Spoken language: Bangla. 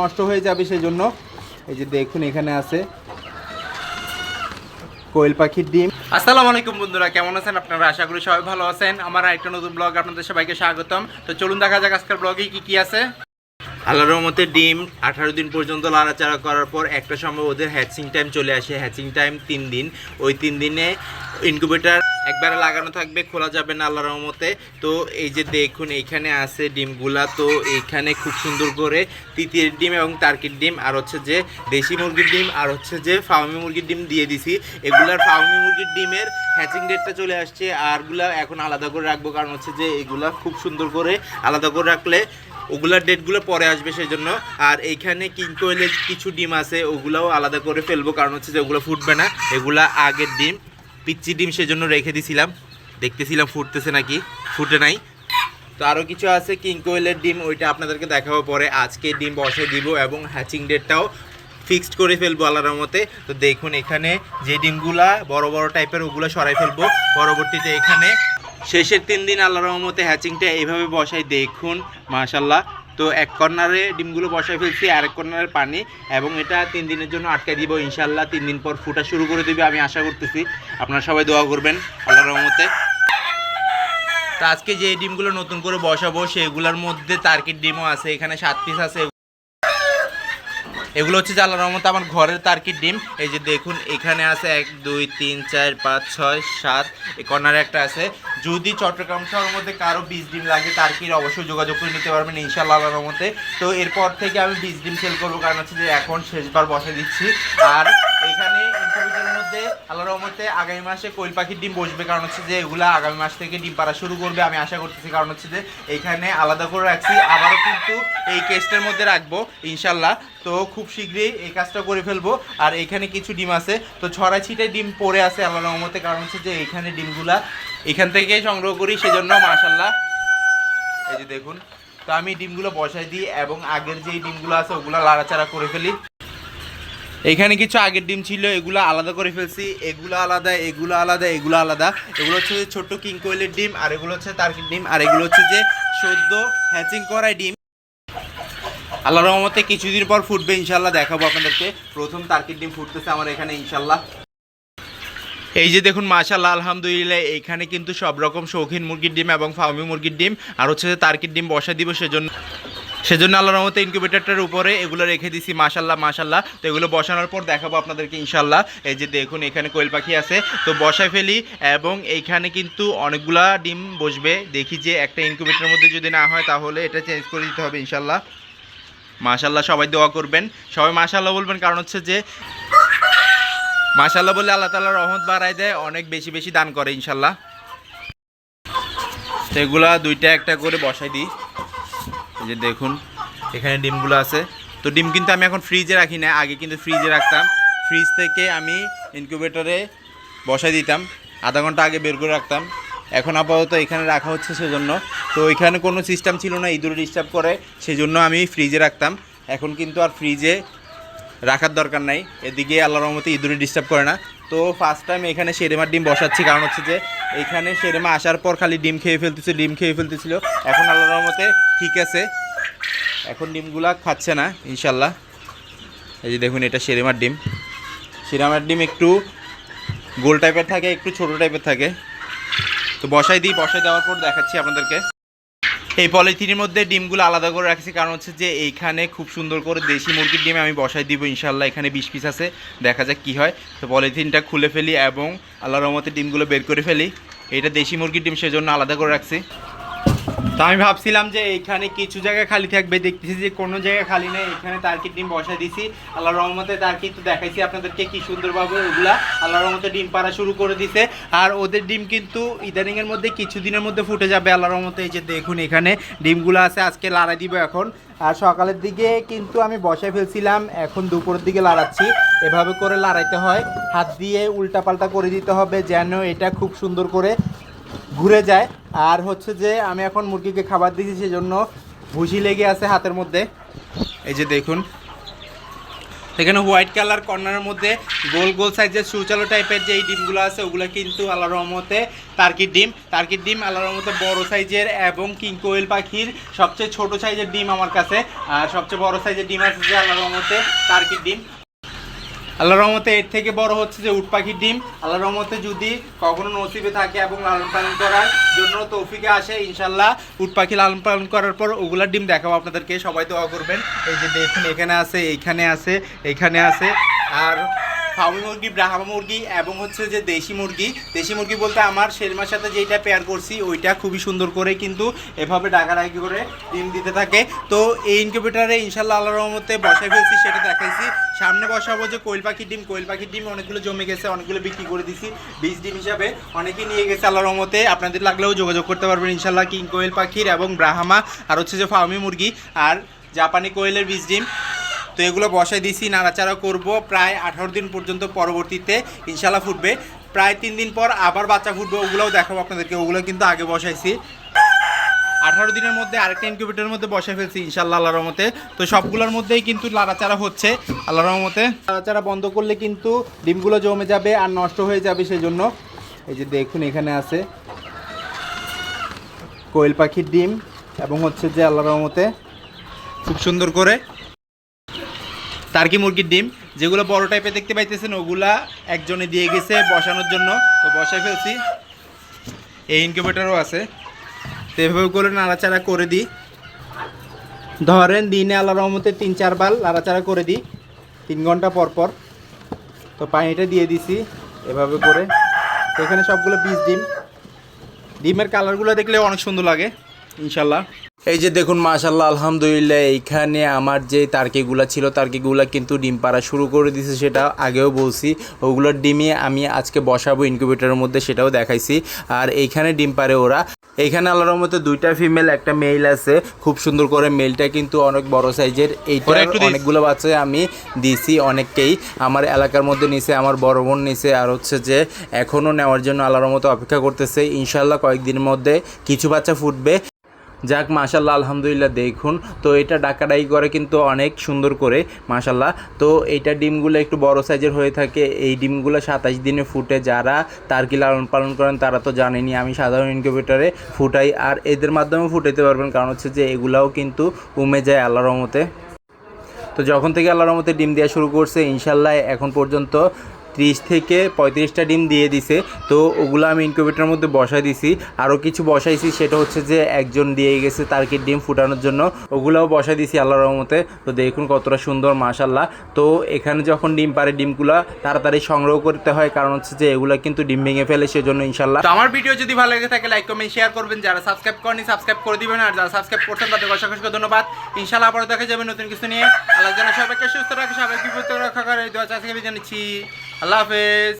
নষ্ট হয়ে যাবে সেই জন্য এই যে দেখুন, এখানে আছে কোয়েল পাখির ডিম। আসসালামু আলাইকুম বন্ধুরা, কেমন আছেন আপনারা? আশা করি সবাই ভালো আছেন। আমার একটা নতুন ব্লগ আপনাদের সবাইকে স্বাগতম। তো চলুন দেখা যাক আজকের ব্লগে কি কি আছে। আল্লাহর রহমতে ডিম আঠারো দিন পর্যন্ত লাড়াচাড়া করার পর একটা সময় ওদের হ্যাচিং টাইম চলে আসে। হ্যাচিং টাইম তিন দিন। ওই তিন দিনে ইনকিউবেটার একবারে লাগানো থাকবে, খোলা যাবে না আল্লাহর রহমতে। তো এই যে দেখুন এইখানে আছে ডিমগুলা। তো এইখানে খুব সুন্দর করে তিতির ডিম এবং টার্কির ডিম, আর হচ্ছে যে দেশি মুরগির ডিম, আর হচ্ছে যে ফার্মি মুরগির ডিম দিয়ে দিছি। এগুলার ফার্মি মুরগির ডিমের হ্যাচিং ডেটটা চলে আসছে আরগুলা এখন আলাদা করে রাখব, কারণ হচ্ছে যে এগুলা খুব সুন্দর করে আলাদা করে রাখলে ওগুলার ডেটগুলো পরে আসবে সেই জন্য আর এইখানে কিং কোয়েলের কিছু ডিম আছে, ওগুলাও আলাদা করে ফেলব, কারণ হচ্ছে যে ওগুলো ফুটবে না। এগুলা আগের ডিম, পিচ্চি ডিম সেজন্য রেখে দিছিলাম। দেখতেছিলাম ফুটতেছে নাকি, ফুটে নাই। তো আরও কিছু আছে, কিং কোয়েলের ডিম, ওইটা আপনাদেরকে দেখাবো পরে। আজকে ডিম বসে দিব এবং হ্যাচিং ডেটটাও ফিক্সড করে ফেলব আল্লাহর মতে তো দেখুন এখানে যে ডিমগুলা বড় বড় টাইপের ওগুলো সরাই ফেলব। পরবর্তীতে এখানে শেষের তিন দিন আল্লাহ রহমতে হ্যাচিংটা এইভাবে বসাই, দেখুন মাশাল্লাহ তো এক কর্নারে ডিমগুলো বসাই ফেলছি, আরেক কর্নারে পানি, এবং এটা তিন দিনের জন্য আটকে দিব ইনশাল্লাহ তিন দিন পর ফুটা শুরু করে দিবে, আমি আশা করতেছি। আপনারা সবাই দোয়া করবেন আল্লাহ রহমতে। তো আজকে যে ডিমগুলো নতুন করে বসাবো, সেগুলোর মধ্যে তার্কির ডিমও আছে, এখানে সাত পিস আছে এগুলো হচ্ছে জালার রহমতে আমার ঘরের তার্কির ডিম। এই যে দেখুন, এখানে আছে এক, দুই, তিন, চার, পাঁচ, ছয়, সাত, এই কর্নারে একটা আছে। যদি চট্টগ্রাম শহরের মধ্যে কারও বীজ ডিম লাগে, তার্কির অবশ্যই যোগাযোগ করে নিতে পারবেন ইনশাল্লাহ রহমতে। তো এরপর থেকে আমি বীজ ডিম সেল করব, কারণ হচ্ছে যে এখন শেষবার বসে দিচ্ছি। আর এখানে ইনকিউবেটরের মধ্যে আল্লাহর রহমতে আগামী মাসে কোয়েল পাখির ডিম বসবে। কারণ হচ্ছে যে এগুলো আগামী মাস থেকে ডিম পাড়া শুরু করবে, আমি আশা করতেছি। কারণ হচ্ছে যে এইখানে আলাদা করে রাখছি। আবারও কিন্তু এই কেসটার মধ্যে রাখব ইনশাল্লাহ তো খুব শীঘ্রই এই কাজটা করে ফেলব। আর এখানে কিছু ডিম আছে। তো ছড়া ছিটে ডিম পড়ে আছে আল্লাহ রহমতে। কারণ হচ্ছে যে এইখানে ডিমগুলা এখান থেকে সংগ্রহ করি, সেজন্য মাশাল্লাহ এই যে দেখুন, তো আমি ডিমগুলো বসাই দিই এবং আগের যেই ডিমগুলো আছে, ওগুলো লাড়াচাড়া করে ফেলি। এখানে কিছু আগের ডিম ছিল, এগুলো আলাদা করে ফেলছি। এগুলো আলাদা এগুলো আলাদা এগুলো আলাদা। এগুলো হচ্ছে যে ছোট্ট কিং কোয়েলের ডিম, আর এগুলো হচ্ছে তার্কির ডিম, আর এগুলো হচ্ছে যে সদ্য হ্যাচিং করা ডিম। আল্লাহ রহমতে কিছুদিন পর ফুটবে ইনশাল্লাহ দেখাবো আপনাদেরকে। প্রথম তার্কির ডিম ফুটতেছে আমার এখানে ইনশাল্লাহ এই যে দেখুন মাশাল্লাহ আলহামদুলিল্লাহ, এখানে কিন্তু সব রকম শৌখিন মুরগির ডিম এবং ফার্মি মুরগির ডিম, আর হচ্ছে যে তার্কির ডিম বসা দিব সেজন্য। সেজন্য আল্লাহ রহমতে ইনকিউবেটরটার উপরে এগুলো রেখে দিছি মাশাল্লাহ মাশাল্লাহ তো এগুলো বসানোর পর দেখাবো আপনাদেরকে ইনশাল্লাহ এই যে দেখুন, এখানে কোয়েল পাখি আছে। তো বসায় ফেলি এবং এইখানে কিন্তু অনেকগুলা ডিম বসবে। দেখি যে একটা ইনকিউবেটরের মধ্যে যদি না হয়, তাহলে এটা চেঞ্জ করে দিতে হবে ইনশাল্লাহ মাশাল্লাহ সবাই দোয়া করবেন। সবাই মাশাল্লাহ বলবেন, কারণ হচ্ছে যে মাশাল্লাহ বলে আল্লাহ তালা রহমত বাড়ায় দেয়, অনেক বেশি বেশি দান করে ইনশাল্লাহ তো এগুলা দুইটা একটা করে বসাই দিই। এই যে দেখুন, এখানে ডিমগুলো আছে। তো ডিম কিন্তু আমি এখন ফ্রিজে রাখি না আগে কিন্তু ফ্রিজে রাখতাম। ফ্রিজ থেকে আমি ইনকিউবেটরে বসাই দিতাম, আধা ঘণ্টা আগে বের করে রাখতাম। এখন আপাতত এখানে রাখা হচ্ছে সেজন্য। তো এখানে কোনো সিস্টেম ছিল না, ইঁদুরে ডিস্টার্ব করে, সেজন্য আমি ফ্রিজে রাখতাম। এখন কিন্তু আর ফ্রিজে রাখার দরকার নাই। এদিকে আল্লাহ রহমতে ইঁদুরে ডিস্টার্ব করে না। তো ফার্স্ট টাইম এখানে সেরেমার ডিম বসাচ্ছি, কারণ হচ্ছে যে এখানে সেরেমা আসার পর খালি ডিম খেয়ে ফেলতেছিল ডিম খেয়ে ফেলতেছিল। এখন আল্লাহ রহমতে ঠিক আছে। এখন ডিমগুলা খাচ্ছে না ইনশাল্লাহ এই যে দেখুন, এটা সেরেমার ডিম। সেরেমার ডিম একটু গোল টাইপের থাকে, একটু ছোট টাইপের থাকে। তো বসাই দিই, বসাই দেওয়ার পর দেখাচ্ছি আপনাদেরকে। এই পলিথিনের মধ্যে ডিমগুলো আলাদা করে রাখছি। কারণ হচ্ছে যে এইখানে খুব সুন্দর করে দেশি মুরগির ডিম আমি বসাই দিব ইনশাল্লাহ এখানে বিশ পিস আছে। দেখা যাক কি হয়। তো পলিথিনটা খুলে ফেলি এবং আল্লাহ রহমতের ডিমগুলো বের করে ফেলি। এটা দেশি মুরগির ডিম, সেজন্য আলাদা করে রাখছি। তো আমি ভাবছিলাম যে এখানে কিছু জায়গা খালি থাকবে, দেখতেছি যে কোনো জায়গা খালি নেই, এখানে তার্কির ডিম বসাই দিছি। আল্লাহ রহমতে তার্কি তো দেখাইছি আপনাদেরকে কি সুন্দরভাবে ওগুলা। আল্লাহ রহমতে ডিম পাড়া শুরু করে দিছে। আর ওদের ডিম কিন্তু ইদানিং এর মধ্যে কিছুদিনের মধ্যে ফুটে যাবে। আল্লাহ রহমতে এই যে দেখুন এখানে ডিমগুলো আছে, আজকে লাড়াই দিব এখন। আর সকালের দিকে কিন্তু আমি বসায় ফেলছিলাম, এখন দুপুরের দিকে লাড়াচ্ছি। এভাবে করে লাড়াইতে হয়। হাত দিয়ে উল্টাপাল্টা করে দিতে হবে যেন এটা খুব সুন্দর করে ঘুরে যায়। আর হচ্ছে যে আমি এখন মুরগিকে খাবার দিয়েছি, সেজন্য ভুসি লেগে আছে হাতের মধ্যে। এই যে দেখুন। এখানে হোয়াইট কালার কর্নারের মধ্যে গোল গোল সাইজের সুচালো টাইপের যে এই ডিমগুলো আছে, ওগুলো কিন্তু আল্লাহ রহমতে টার্কির ডিম। টার্কির ডিম আল্লাহর মতো বড় সাইজের এবং কিং কোয়েল পাখির সবচেয়ে ছোট সাইজের ডিম আমার কাছে। আর সবচেয়ে বড় সাইজের ডিম আছে যে আল্লাহর মতে টার্কির ডিম। আল্লাহ রহমতে এর থেকে বড় হচ্ছে যে উট পাখির ডিম। আল্লাহ রহমতে যদি কখনো নসিবে থাকে এবং লালন পালন করার জন্য তৌফিকে আসে ইনশাল্লাহ উট পাখি লালন পালন করার পর ওগুলার ডিম দেখাবো আপনাদেরকে। সবাই দোয়া করবেন। এই যে দেখুন, এখানে আছে, এইখানে আছে এইখানে আছে। আর ফার্মি মুরগি, ব্রাহ্মা মুরগি এবং হচ্ছে যে দেশি মুরগি। দেশি মুরগি বলতে আমার শেরমার সাথে যেইটা পেয়ার করছি, ওইটা খুবই সুন্দর করে কিন্তু এভাবে ডাকাডাকি করে ডিম দিতে থাকে। তো এই ইনকিউবেটারে ইনশাল্লাহ আল্লাহ রহমতে বসাই ফেলছি, সেটা দেখাইছি। সামনে বসাবো যে কোয়েল পাখির ডিম, কোয়েল পাখির ডিম অনেকগুলো জমে গেছে, অনেকগুলো বিক্রি করে দিছি। বীজ ডিম হিসাবে অনেকে নিয়ে গেছে আল্লাহ রহমতে। আপনাদের লাগলেও যোগাযোগ করতে পারবেন ইনশাল্লাহ কিং কোয়েল পাখির এবং ব্রাহ্মা আর হচ্ছে যে ফার্মি মুরগি আর জাপানি কোয়েলের বীজ ডিম। তো এগুলো বসাই দিছি নাড়াচাড়া করব। প্রায় আঠারো দিন পর্যন্ত পরবর্তীতে ইনশাল্লাহ ফুটবে। প্রায় তিন দিন পর আবার বাচ্চা ফুটবে, ওগুলোও দেখাবো আপনাদেরকে। ওগুলো কিন্তু আগে বসাইছি। আঠারো দিনের মধ্যে আরেকটা ইনকিউবেটরের মধ্যে বসে ফেলছি, ইনশাল্লাহ আল্লাহ রহমতে। তো সবগুলোর মধ্যেই কিন্তু লাড়াচাড়া হচ্ছে আল্লাহ রহমতে। লাড়াচাড়া বন্ধ করলে কিন্তু ডিমগুলো জমে যাবে আর নষ্ট হয়ে যাবে সেই জন্য এই যে দেখুন, এখানে আছে কোয়েল পাখির ডিম এবং হচ্ছে যে আল্লাহ রহমতে খুব সুন্দর করে টার্কি মুরগির ডিম, যেগুলো বড় টাইপের দেখতে পাইতেছেন, ওগুলা একজনে দিয়ে গেছে বসানোর জন্য। তো বসাই ফেলছি। এই ইনকিউবেটারও আছে। তো এভাবে করে নাড়াচাড়া করে দিই। ধরেন দিনে আল্লাহ রহমতে তিন চারবার নাড়াচাড়া করে দিই, তিন ঘণ্টা পর পর। তো পানিটা দিয়ে দিছি এভাবে করে। এখানে সবগুলো বীজ ডিম। ডিমের কালারগুলো দেখলে অনেক সুন্দর লাগে, ইনশাল্লাহ। এই যে দেখুন মাশাল্লাহ আলহামদুলিল্লাহ এইখানে আমার যে তার্কিগুলা ছিল তার্কিগুলা কিন্তু ডিম পাড়া শুরু করে দিয়েছে সেটা আগেও বলছি। ওগুলোর ডিমে আমি আজকে বসাবো ইনকিউবেটরের মধ্যে সেটাও দেখাইছি। আর এইখানে ডিম পারে ওরা। এইখানে আল্লাহর মধ্যে দুইটা ফিমেল একটা মেল আছে। খুব সুন্দর করে মেলটা কিন্তু অনেক বড় সাইজের। এইটা অনেকগুলো বাচ্চা আমি দিছি অনেককেই। আমার এলাকার মধ্যে নিছে আমার বড় বোন নিছে আর হচ্ছে যে এখনও নেওয়ার জন্য আল্লাহর মতো অপেক্ষা করতেছে। ইনশাল্লাহ কয়েকদিনের মধ্যে কিছু বাচ্চা ফুটবে। যাক মাশাল্লাহ আলহামদুলিল্লাহ, দেখুন। তো এটা ডাকাডাই করে কিন্তু অনেক সুন্দর করে মাশাল্লাহ তো এইটা ডিমগুলো একটু বড় সাইজের হয়ে থাকে। এই ডিমগুলো সাতাশ দিনে ফুটে। যারা তার্কি লালন পালন করেন, তারা তো জানেনি আমি সাধারণ ইনকিউবেটরে ফুটাই। আর এদের মাধ্যমে ফুটাইতে পারবেন। কারণ হচ্ছে যে, এগুলাও কিন্তু উমে যায় আল্লাহর রহমতে। তো যখন থেকে আল্লাহর রহমতে ডিম দেওয়া শুরু করছে ইনশাল্লাহ এখন পর্যন্ত ত্রিশ থেকে পঁয়ত্রিশটা ডিম দিয়ে দিছে। তো ওগুলো আমি ইনকিউবেটরের মধ্যে বসাই দিছি। আরও কিছু বসাইছি, সেটা হচ্ছে যে একজন দিয়ে গেছে তারকে ডিম ফুটানোর জন্য। ওগুলোও বসাই দিছি আল্লাহর রহমতে। তো দেখুন কতটা সুন্দর মাশাল্লাহ তো এখানে যখন ডিম পারে ডিমগুলো, তাড়াতাড়ি সংগ্রহ করতে হয়। কারণ হচ্ছে যে এগুলো কিন্তু ডিম ভেঙে ফেলে, সেজন্য ইনশাল্লাহ তো আমার ভিডিও যদি ভালো লেগে থাকে লাইক কমেন্ট শেয়ার করবেন। যারা সাবস্ক্রাইব করেনি সাবস্ক্রাইব করে দিবেন। আর যারা সাবস্ক্রাইব করছেন, তাদের অসংখ্য ধন্যবাদ। ইনশাআল্লাহ আবারও দেখা যাবে নতুন কিছু নিয়ে। আল্লাহ যেন সবাইকে সুস্থ রাখে, সবাইকে বিপদ রাখা করে। দোয়া চাষকে জানিয়েছি। আল্লাহ হাফেজ।